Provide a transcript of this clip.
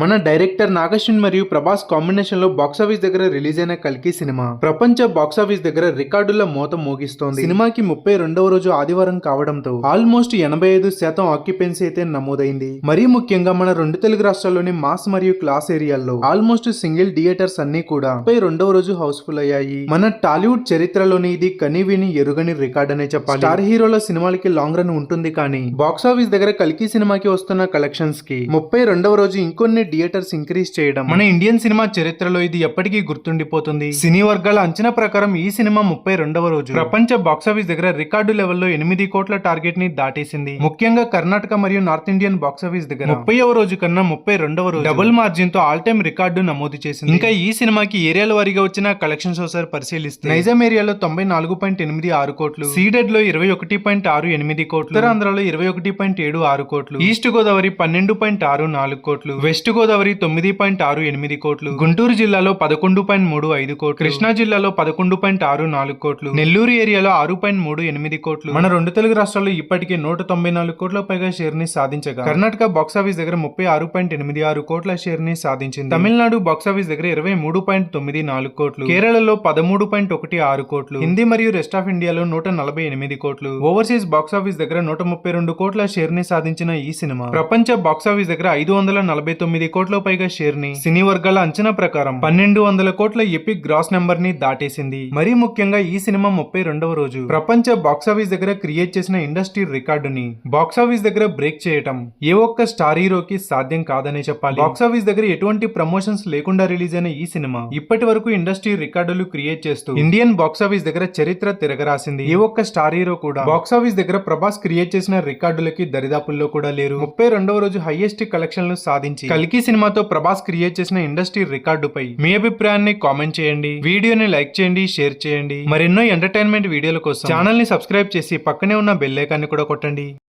మన డైరెక్టర్ నాగశ్విన్ మరియు ప్రభాస్ కాంబినేషన్లో బాక్సాఫీస్ దగ్గర రిలీజ్ అయిన కల్కి సినిమా. ప్రపంచ బాక్సాఫీస్ దగ్గర రికార్డుల మోత మోగిస్తోంది. సినిమాకి ముప్పై రెండవ రోజు ఆదివారం కావడంతో ఆల్మోస్ట్ ఎనభై ఐదు శాతం ఆక్యుపెన్సీ అయితే నమోదైంది. మరీ ముఖ్యంగా మన రెండు తెలుగు రాష్ట్రాల్లోని మాస్ మరియు క్లాస్ ఏరియాల్లో ఆల్మోస్ట్ సింగిల్ థియేటర్స్ అన్ని కూడా ముప్పై రెండవ రోజు హౌస్ఫుల్ అయ్యాయి. మన టాలీవుడ్ చరిత్రలోని ఇది కనీవిని ఎరుగని రికార్డ్ అనే చెప్పాలి. స్టార్ హీరోల సినిమాలకి లాంగ్ రన్ ఉంటుంది కానీ బాక్సాఫీస్ దగ్గర కల్కి సినిమాకి వస్తున్న కలెక్షన్స్కి ముప్పై రెండవ రోజు ఇంకొన్ని థియేటర్స్ ఇంక్రీజ్ చేయడం. మన ఇండియన్ సినిమా చరిత్రలో ఇది ఎప్పటికీ గుర్తుండిపోతుంది. సినీ వర్గాల అంచనా ప్రకారం ఈ సినిమా ముప్పై రెండవ రోజు. ప్రపంచ బాక్సాఫీస్ దగ్గర రికార్డు లెవెల్లో ఎనిమిది కోట్ల టార్గెట్ని దాటేసింది. ముఖ్యంగా కర్ణాటక మరియు నార్త్ ఇండియన్ బాక్సాఫీస్ దగ్గర. ముప్పైవ రోజు కన్నా ముప్పై రెండవ రోజు డబుల్ మార్జిన్తో ఆల్ టైమ్ రికార్డు నమోదు చేసింది. ఇంకా ఈ సినిమాకి ఏరియాల వారీగా వచ్చిన కలెక్షన్స్ ఒకసారి పరిశీలిస్తే. నైజాం ఏరియాలో తొంభై నాలుగు పాయింట్ ఎనిమిది ఆరు కోట్లు. సీడెడ్లో ఇరవై ఒకటి పాయింట్ ఆరు ఎనిమిది కోట్లు. ఉత్తరాంధ్రలో ఇరవై ఒకటి పాయింట్ ఏడు ఆరు కోట్లు. ఈస్ట్ గోదావరి పన్నెండు పాయింట్ ఆరు నాలుగు కోట్లు. వెస్ట్ గోదావరి తొమ్మిది పాయింట్ ఆరు ఎనిమిది కోట్లు గుంటూరు జిల్లాలో పదకొండు పాయింట్ మూడు ఐదు కోట్లు కృష్ణా జిల్లాలో పదకొండు పాయింట్ ఆరు నాలుగు కోట్లు నెల్లూరు ఏరియాలో ఆరు పాయింట్ మూడు ఎనిమిది కోట్లు. మన రెండు తెలుగు రాష్ట్రాల్లో ఇప్పటికే నూట తొంభై నాలుగు కోట్ల పైగా షేర్ని సాధించగా కర్ణాటక బాక్సాఫీస్ దగ్గర ముప్పై ఆరు పాయింట్ ఎనిమిది ఆరు కోట్ల షేర్ని సాధించింది. తమిళనాడు బాక్సాఫీస్ దగ్గర ఇరవై మూడు పాయింట్ తొమ్మిది నాలుగు కోట్లు కేరళలో పదమూడు పాయింట్ ఒకటి ఆరు కోట్లు హిందీ మరియు రెస్ట్ ఆఫ్ ఇండియాలో నూట నలభై ఎనిమిది కోట్లు ఓవర్సీస్ బాక్సాఫీస్ దగ్గర నూట ముప్పై రెండు కోట్ల షేర్ని సాధించిన ఈ సినిమా ప్రపంచ బాక్సాఫీస్ దగ్గర ఐదు వందల నలభై తొమ్మిది కోట్ల పైగా షేర్ని సినీ వర్గాల అంచనా ప్రకారం పన్నెండు వందల కోట్ల ఎపిక్ గ్రాస్ నెంబర్ని దాటేసింది. మరీ ముఖ్యంగా ఈ సినిమా ముప్పై రెండవ రోజు. ప్రపంచ బాక్సాఫీస్ దగ్గర క్రియేట్ చేసిన ఇండస్ట్రీ రికార్డుని బాక్సాఫీస్ దగ్గర బ్రేక్ చేయటం ఏ ఒక్క స్టార్ హీరోకి సాధ్యం కాదనే చెప్పాలి. బాక్సాఫీస్ దగ్గర ఎటువంటి ప్రమోషన్స్ లేకుండా రిలీజ్ అయిన ఈ సినిమా ఇప్పటి వరకు ఇండస్ట్రీ రికార్డులు క్రియేట్ చేస్తూ ఇండియన్ బాక్సాఫీస్ దగ్గర చరిత్ర తిరగరాసింది. ఏ ఒక్క స్టార్ హీరో కూడా బాక్సాఫీస్ దగ్గర ప్రభాస్ క్రియేట్ చేసిన రికార్డులకి దరిదాపుల్లో కూడా లేరు. ముప్పై రెండవ రోజు హైయెస్ట్ కలెక్షన్లు సాధించి కల్కి సినిమాతో ప్రభాస్ క్రియేట్ చేసిన ఇండస్ట్రీ రికార్డుపై మీ అభిప్రాయాన్ని కామెంట్ చేయండి. వీడియోని లైక్ చేయండి షేర్ చేయండి. మరెన్నో ఎంటర్టైన్మెంట్ వీడియోల కోసం ఛానల్ని సబ్స్క్రైబ్ చేసి పక్కనే ఉన్న బెల్ ఐకాన్ని కూడా కొట్టండి.